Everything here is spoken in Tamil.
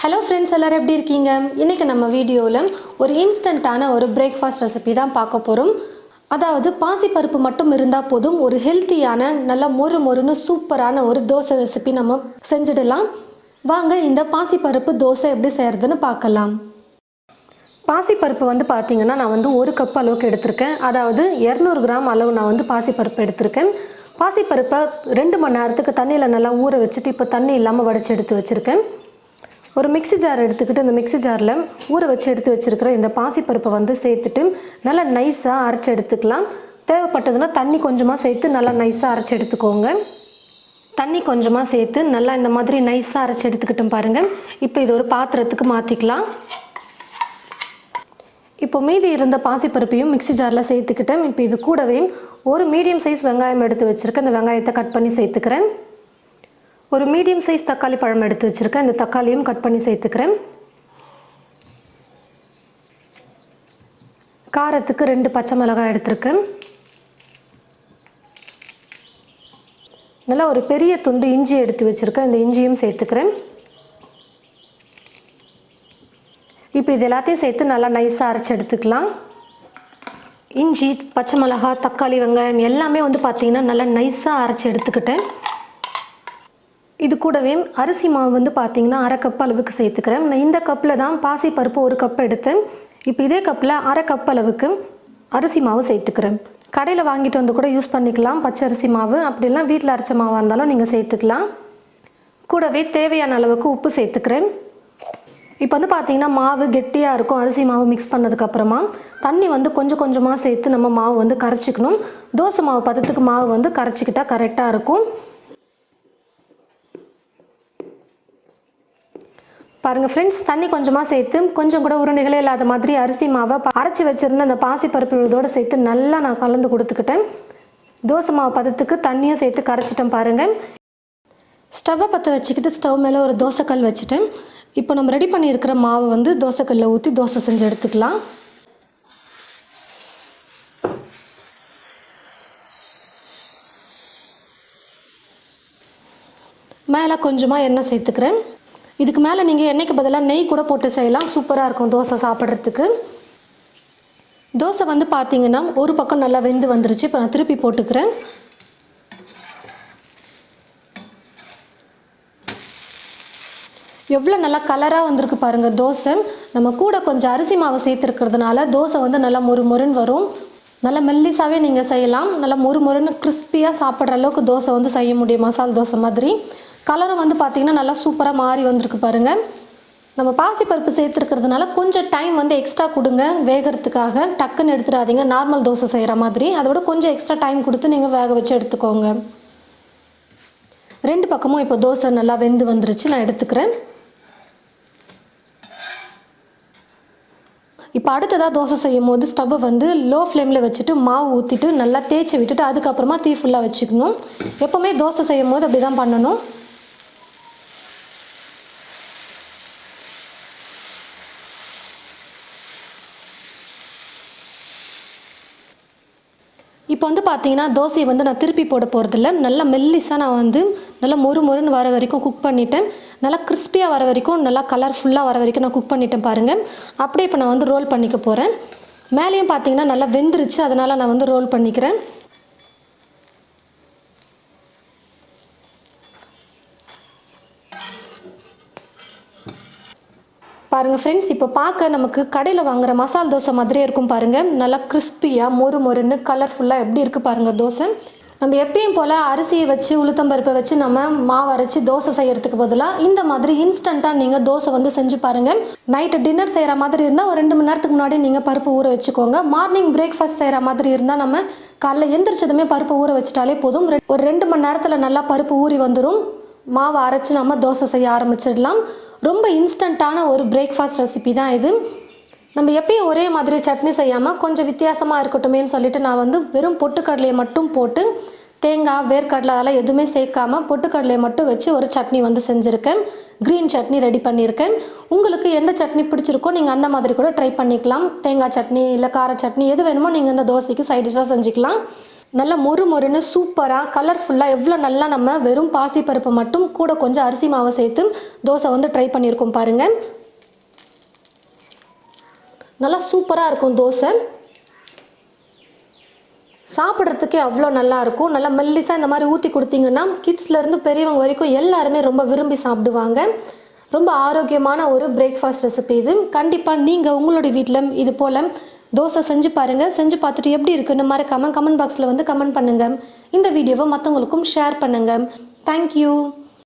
ஹலோ ஃப்ரெண்ட்ஸ் எல்லோரும் எப்படி இருக்கீங்க? இன்றைக்கி நம்ம வீடியோவில் ஒரு இன்ஸ்டண்ட்டான ஒரு பிரேக்ஃபாஸ்ட் ரெசிபி தான் பார்க்க போகிறோம் அதாவது பாசிப்பருப்பு மட்டும் இருந்தால் போதும் ஒரு ஹெல்த்தியான நல்லா மொறு மொறுன்னு சூப்பரான ஒரு தோசை ரெசிபி நம்ம செஞ்சிடலாம். வாங்க இந்த பாசிப்பருப்பு தோசை எப்படி செய்கிறதுன்னு பார்க்கலாம். பாசிப்பருப்பு வந்து பார்த்தீங்கன்னா நான் வந்து ஒரு கப் அளவுக்கு எடுத்திருக்கேன். அதாவது இரநூறு கிராம் அளவு நான் வந்து பாசிப்பருப்பு எடுத்திருக்கேன். பாசிப்பருப்பை ரெண்டு மணி நேரத்துக்கு தண்ணியில் நல்லா ஊற வச்சுட்டு இப்போ தண்ணி இல்லாமல் வடித்து எடுத்து வச்சுருக்கேன். ஒரு மிக்ஸி ஜார் எடுத்துக்கிட்டு இந்த மிக்ஸி ஜாரில் ஊற வச்சு எடுத்து வச்சுருக்கிற இந்த பாசிப்பருப்பை வந்து சேர்த்துட்டு நல்லா நைஸாக அரைச்சி எடுத்துக்கலாம். தேவைப்பட்டதுன்னா தண்ணி கொஞ்சமாக சேர்த்து நல்லா நைஸாக அரைச்சி எடுத்துக்கோங்க. தண்ணி கொஞ்சமாக சேர்த்து நல்லா இந்த மாதிரி நைஸாக அரைச்சி எடுத்துக்கிட்டோம் பாருங்கள் இப்போ இது ஒரு பாத்திரத்துக்கு மாற்றிக்கலாம் இப்போ மீதி இருந்த பாசிப்பருப்பையும் மிக்ஸி ஜாரில் சேர்த்துக்கிட்டேன். இப்போ இது கூடவே ஒரு மீடியம் சைஸ் வெங்காயம் எடுத்து வச்சுருக்கேன் இந்த வெங்காயத்தை கட் பண்ணி சேர்த்துக்கிறேன். ஒரு மீடியம் சைஸ் தக்காளி பழம் எடுத்து வச்சுருக்கேன். இந்த தக்காளியும் கட் பண்ணி சேர்த்துக்கிறேன். காரத்துக்கு ரெண்டு பச்சை மிளகாய் எடுத்திருக்கேன். நல்லா ஒரு பெரிய துண்டு இஞ்சி எடுத்து வச்சுருக்கேன். இந்த இஞ்சியும் சேர்த்துக்கிறேன். இப்போ இது எல்லாத்தையும் சேர்த்து நல்லா நைஸாக அரைச்சி எடுத்துக்கலாம். இஞ்சி பச்சை மிளகா தக்காளி வெங்காயம் எல்லாமே வந்து பார்த்திங்கன்னா நல்லா நைஸாக அரைச்சி எடுத்துக்கிட்டேன். இது கூடவே அரிசி மாவு வந்து பார்த்திங்கன்னா அரை கப் அளவுக்கு சேர்த்துக்கிறேன். நான் இந்த கப்பில் தான் பாசி பருப்பு ஒரு கப் எடுத்தேன். இப்போ இதே கப்பில் அரை கப் அளவுக்கு அரிசி மாவு சேர்த்துக்கிறேன். கடையில் வாங்கிட்டு வந்து கூட யூஸ் பண்ணிக்கலாம். பச்சை அரிசி மாவு அப்படிலாம் வீட்டில் அரைச்ச மாவாக இருந்தாலும் நீங்கள் சேர்த்துக்கலாம். கூடவே தேவையான அளவுக்கு உப்பு சேர்த்துக்கிறேன். இப்போ வந்து பார்த்திங்கன்னா மாவு கெட்டியாக இருக்கும். அரிசி மாவு மிக்ஸ் பண்ணதுக்கப்புறமா தண்ணி வந்து கொஞ்சம் கொஞ்சமாக சேர்த்து நம்ம மாவு வந்து கரைச்சிக்கணும். தோசை மாவு பதத்துக்கு மாவு வந்து கரைச்சிக்கிட்டால் கரெக்டாக இருக்கும். பாருங்கள் ஃப்ரெண்ட்ஸ் தண்ணி கொஞ்சமாக சேர்த்து கொஞ்சம் கூட உருண்டைகளே இல்லாத மாதிரி அரிசி மாவை அரைச்சி வச்சுருந்த அந்த பாசிப்பருப்பு விழுதோடு சேர்த்து நல்லா நான் கலந்து கொடுத்துக்கிட்டேன். தோசை மாவு பதத்துக்கு தண்ணியும் சேர்த்து கரைச்சிட்டேன் பாருங்கள் ஸ்டவ்வை பற்ற வச்சுக்கிட்டு ஸ்டவ் மேலே ஒரு தோசைக்கல் வச்சுட்டேன். இப்போ நம்ம ரெடி பண்ணியிருக்கிற மாவு வந்து தோசைக்கல்லில் ஊற்றி தோசை செஞ்சு எடுத்துக்கலாம். மேலே கொஞ்சமாக எண்ணெய் சேர்த்துக்கிறேன். இதுக்கு மேலே நீங்கள் எண்ணெய்க்கு பதிலாக நெய் கூட போட்டு செய்யலாம். சூப்பராக இருக்கும் தோசை சாப்பிட்றதுக்கு. தோசை வந்து பார்த்தீங்கன்னா ஒரு பக்கம் நல்லா வெந்து வந்துருச்சு. இப்போ நான் திருப்பி போட்டுக்கிறேன். எவ்வளோ நல்லா கலராக வந்திருக்கு பாருங்கள் தோசை. நம்ம கூட கொஞ்சம் அரிசி மாவு சேர்த்துருக்கிறதுனால தோசை வந்து நல்லா மொறு மொறுன்னு வரும். நல்லா மெல்லிசாவே நீங்கள் செய்யலாம். நல்லா மொறு மொறுன்னு கிறிஸ்பியாக சாப்பிட்ற அளவுக்கு தோசை வந்து செய்ய முடியும். மசால் தோசை மாதிரி. கலரும் வந்து பார்த்திங்கன்னா நல்லா சூப்பராக மாறி வந்திருக்கு பாருங்கள் நம்ம பாசிப்பருப்பு சேர்த்துருக்கிறதுனால கொஞ்சம் டைம் வந்து எக்ஸ்ட்ரா கொடுங்க வேகிறதுக்காக. டக்குன்னு எடுத்துடாதீங்க. நார்மல் தோசை செய்கிற மாதிரி. அதோட கொஞ்சம் எக்ஸ்ட்ரா டைம் கொடுத்து நீங்கள் வேக வச்சு எடுத்துக்கோங்க. ரெண்டு பக்கமும் இப்போ தோசை நல்லா வெந்து வந்துருச்சு. நான் எடுத்துக்கிறேன். இப்போ அடுத்ததாக தோசை செய்யும் போது ஸ்டவ்வை வந்து லோ ஃப்ளேமில் வச்சுட்டு மாவு ஊற்றிட்டு நல்லா தேய்ச்சி விட்டுட்டு அதுக்கப்புறமா தீ ஃபுல்லாக வச்சுக்கணும். எப்போவுமே தோசை செய்யும் போது அப்படி தான் பண்ணணும். இப்போ வந்து பார்த்தீங்கன்னா தோசையை வந்து நான் திருப்பி போட போகிறதில்ல நல்லா மெல்லிஸாக நான் வந்து நல்லா மொறு மொறுன்னு வர வரைக்கும் குக் பண்ணிட்டேன். நல்லா கிறிஸ்பியாக வர வரைக்கும் நல்லா கலர்ஃபுல்லாக வர வரைக்கும் நான் குக் பண்ணிட்டேன் பாருங்கள் அப்படியே இப்போ நான் வந்து ரோல் பண்ணிக்க போகிறேன் மேலேயும் பார்த்தீங்கன்னா நல்லா வெந்துருச்சு. அதனால் நான் வந்து ரோல் பண்ணிக்கிறேன். பாருங்கள் ஃப்ரெண்ட்ஸ் இப்போ பார்க்க நமக்கு கடையில் வாங்குற மசால் தோசை மாதிரியே இருக்கும் பாருங்கள் நல்லா கிறிஸ்பியாக மொறு மொறுன்னு கலர்ஃபுல்லாக எப்படி இருக்குது பாருங்கள் தோசை. நம்ம எப்பயும் போல் அரிசியை வச்சு உளுத்தம்பருப்பை வச்சு நம்ம மாவு அரைச்சி தோசை செய்யறதுக்கு பதிலாக இந்த மாதிரி இன்ஸ்டண்ட்டாக நீங்கள் தோசை வந்து செஞ்சு பாருங்கள் நைட்டு டின்னர் செய்கிற மாதிரி இருந்தால் ஒரு ரெண்டு மணி நேரத்துக்கு முன்னாடி நீங்கள் பருப்பு ஊற வச்சுக்கோங்க. மார்னிங் பிரேக்ஃபாஸ்ட் செய்கிற மாதிரி இருந்தால் நம்ம காலைல எந்திரிச்சதுமே பருப்பு ஊற வச்சுட்டாலே போதும். ஒரு ரெண்டு மணி நேரத்தில் நல்லா பருப்பு ஊறி வந்துடும் மாவை அரைச்சி நம்ம தோசை செய்ய ஆரம்பிச்சிடலாம். ரொம்ப இன்ஸ்டண்ட்டான ஒரு பிரேக்ஃபாஸ்ட் ரெசிபி தான் இது. நம்ம எப்பயும் ஒரே மாதிரி சட்னி செய்யாமல் கொஞ்சம் வித்தியாசமாக இருக்கட்டுமேன்னு சொல்லிட்டு நான் வந்து வெறும் பொட்டுக்கடலையை மட்டும் போட்டு தேங்காய் வேர்க்கடலை அதெல்லாம் எதுவுமே சேர்க்காம பொட்டுக்கடலையை மட்டும் வச்சு ஒரு சட்னி வந்து செஞ்சுருக்கேன். க்ரீன் சட்னி ரெடி பண்ணியிருக்கேன். உங்களுக்கு எந்த சட்னி பிடிச்சிருக்கோ நீங்கள் அந்த மாதிரி கூட ட்ரை பண்ணிக்கலாம். தேங்காய் சட்னி இல்லை கார சட்னி எது வேணுமோ நீங்கள் இந்த தோசைக்கு சைட் டிஷ்ஷாக செஞ்சுக்கலாம். நல்லா மொறு மொறுன்னு சூப்பராக கலர்ஃபுல்லாக எவ்வளோ நல்லா நம்ம வெறும் பாசிப்பருப்பை மட்டும் கூட கொஞ்சம் அரிசி மாவை சேர்த்து தோசை வந்து ட்ரை பண்ணியிருக்கோம் பாருங்கள் நல்லா சூப்பராக இருக்கும் தோசை. சாப்பிட்றதுக்கே அவ்வளோ நல்லாயிருக்கும் நல்லா மெல்லிசாக இந்த மாதிரி ஊற்றி கொடுத்தீங்கன்னா கிட்ஸ்லேருந்து பெரியவங்க வரைக்கும் எல்லாருமே ரொம்ப விரும்பி சாப்பிடுவாங்க. ரொம்ப ஆரோக்கியமான ஒரு பிரேக்ஃபாஸ்ட் ரெசிபி இது. கண்டிப்பாக நீங்கள் உங்களுடைய வீட்டில் இது போல் தோசை செஞ்சு பாருங்கள் செஞ்சு பார்த்துட்டு எப்படி இருக்குன்னு மறக்காமல் கமெண்ட் பாக்ஸில் வந்து கமெண்ட் பண்ணுங்கள் இந்த வீடியோவை மற்றவங்களுக்கும் ஷேர் பண்ணுங்கள் தேங்க்யூ